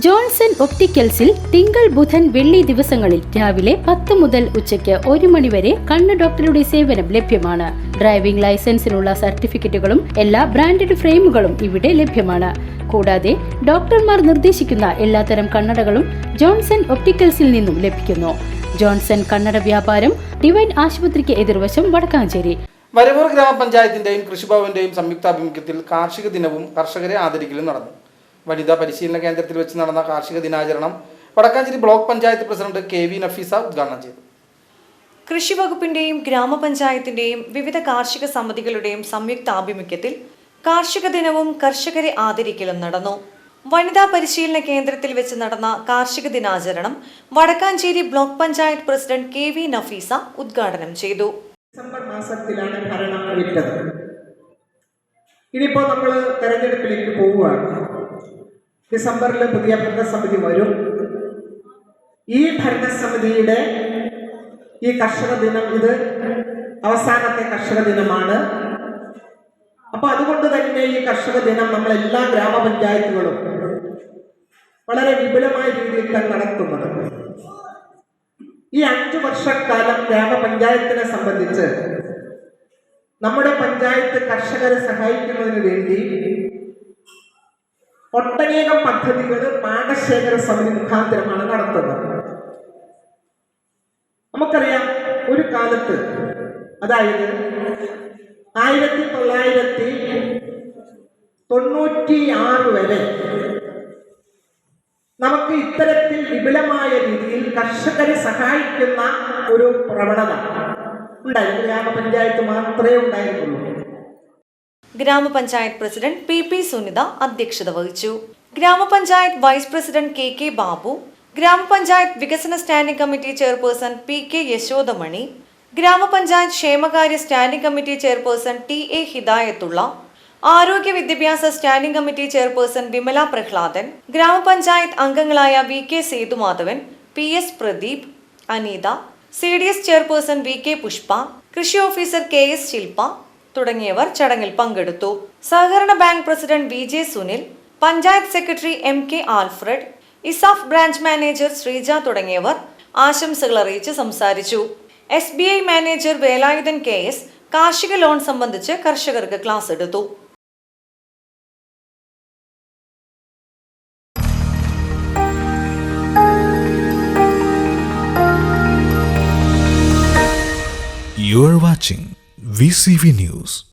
Johnson ഒപ്റ്റിക്കൽസിൽ തിങ്കൾ ബുധൻ വെള്ളി ദിവസങ്ങളിൽ രാവിലെ പത്ത് മുതൽ ഉച്ചയ്ക്ക് ഒരു മണിവരെ കണ്ണ് ഡോക്ടറുടെ സേവനം ലഭ്യമാണ്. ഡ്രൈവിംഗ് ലൈസൻസിനുള്ള സർട്ടിഫിക്കറ്റുകളും എല്ലാ ബ്രാൻഡഡ് ഫ്രെയിമുകളും ഇവിടെ ലഭ്യമാണ്. കൂടാതെ ഡോക്ടർമാർ നിർദ്ദേശിക്കുന്ന എല്ലാത്തരം കണ്ണടകളും ജോൺസൺ ഒപ്റ്റിക്കൽസിൽ നിന്നും ലഭിക്കുന്നു. ജോൺസൺ കണ്ണട വ്യാപാരം ഡിവൈൻ ആശുപത്രിക്ക് എതിർവശം വടക്കാഞ്ചേരി. വരവൂർ ഗ്രാമപഞ്ചായത്തിന്റെയും കൃഷിഭവന്റെയും സംയുക്താഭിമുഖ്യത്തിൽ കാർഷിക ദിനവും കർഷകരെ ആദരിക്കലും നടന്നു. വനിതാ പരിശീലന കേന്ദ്രത്തിൽ വെച്ച് നടന്ന കാർഷിക ദിനാചരണം Vadakkanchery block panchayat president K V Nafeesa ഉദ്ഘാടനം ചെയ്തു. കൃഷി വകുപ്പിന്റെയും ഗ്രാമപഞ്ചായത്തിന്റെയും വിവിധ കാർഷിക സമിതികളുടെയും സംയുക്ത ആഭിമുഖ്യത്തിൽ കാർഷിക ദിനവും കർഷകരെ ആദരിക്കലും നടന്നു. വനിതാ പരിശീലന കേന്ദ്രത്തിൽ വെച്ച് നടന്ന കാർഷിക ദിനാചരണം Vadakkanchery block panchayat president K V Nafeesa ഉദ്ഘാടനം ചെയ്തു. ഡിസംബർ മാസത്തിലാണ് ഭരണം വിട്ടത്. ഇനിയിപ്പോൾ നമ്മൾ തെരഞ്ഞെടുപ്പിലേക്ക് പോവുകയാണ്. ഡിസംബറിൽ പുതിയ ഭരണസമിതി വരും. ഈ ഭരണസമിതിയുടെ ഈ കർഷക ദിനം ഇത് അവസാനത്തെ കർഷക ദിനമാണ്. അപ്പൊ അതുകൊണ്ട് തന്നെ ഈ കർഷക ദിനം നമ്മൾ എല്ലാ ഗ്രാമപഞ്ചായത്തുകളും വളരെ വിപുലമായ രീതിയിൽ തന്നെ നടത്തുന്നത്. ഈ അഞ്ചു വർഷക്കാലം ഗ്രാമപഞ്ചായത്തിനെ സംബന്ധിച്ച് നമ്മുടെ പഞ്ചായത്ത് കർഷകരെ സഹായിക്കുന്നതിന് വേണ്ടി ഒട്ടനേകം പദ്ധതികൾ പാടശേഖര സമിതി മുഖാന്തരമാണ് നടത്തുന്നത്. നമുക്കറിയാം ഒരു കാലത്ത് അതായത് ആയിരത്തി തൊള്ളായിരത്തി തൊണ്ണൂറ്റി ആറ് വരെ നമുക്ക് ഇത്തരത്തിൽ വിപുലമായ രീതിയിൽ കർഷകരെ സഹായിക്കുന്ന ഒരു പ്രവണത ഉണ്ടായിരുന്നു. ഗ്രാമപഞ്ചായത്ത് മാത്രമേ ഉണ്ടായിരുന്നുള്ളൂ. ഗ്രാമപഞ്ചായത്ത് പ്രസിഡന്റ് പി പി സുനിത അധ്യക്ഷത വഹിച്ചു. ഗ്രാമപഞ്ചായത്ത് vice president K K Babu ഗ്രാമപഞ്ചായത്ത് വികസന standing committee chairperson P K Yashodamani ഗ്രാമപഞ്ചായത്ത് ക്ഷേമകാര്യ standing committee chairperson T A Hidayathulla ആരോഗ്യ വിദ്യാഭ്യാസ standing committee chairperson Vimala Prahladan ഗ്രാമപഞ്ചായത്ത് അംഗങ്ങളായ V K Sethumadhavan P S Pradeep Anitha C D S chairperson V K Pushpa കൃഷി officer K S Shilpa തുടങ്ങിയവർ ചടങ്ങിൽ പങ്കെടുത്തു. സഹകരണ bank president V J Sunil panchayat secretary M K Alfred ESAF branch manager Sreeja തുടങ്ങിയവർ ആശംസകൾ അറിയിച്ച് സംസാരിച്ചു. S B I manager Velayudhan K S കാർഷിക ലോൺ സംബന്ധിച്ച് കർഷകർക്ക് ക്ലാസ് എടുത്തു. You are watching VCV News.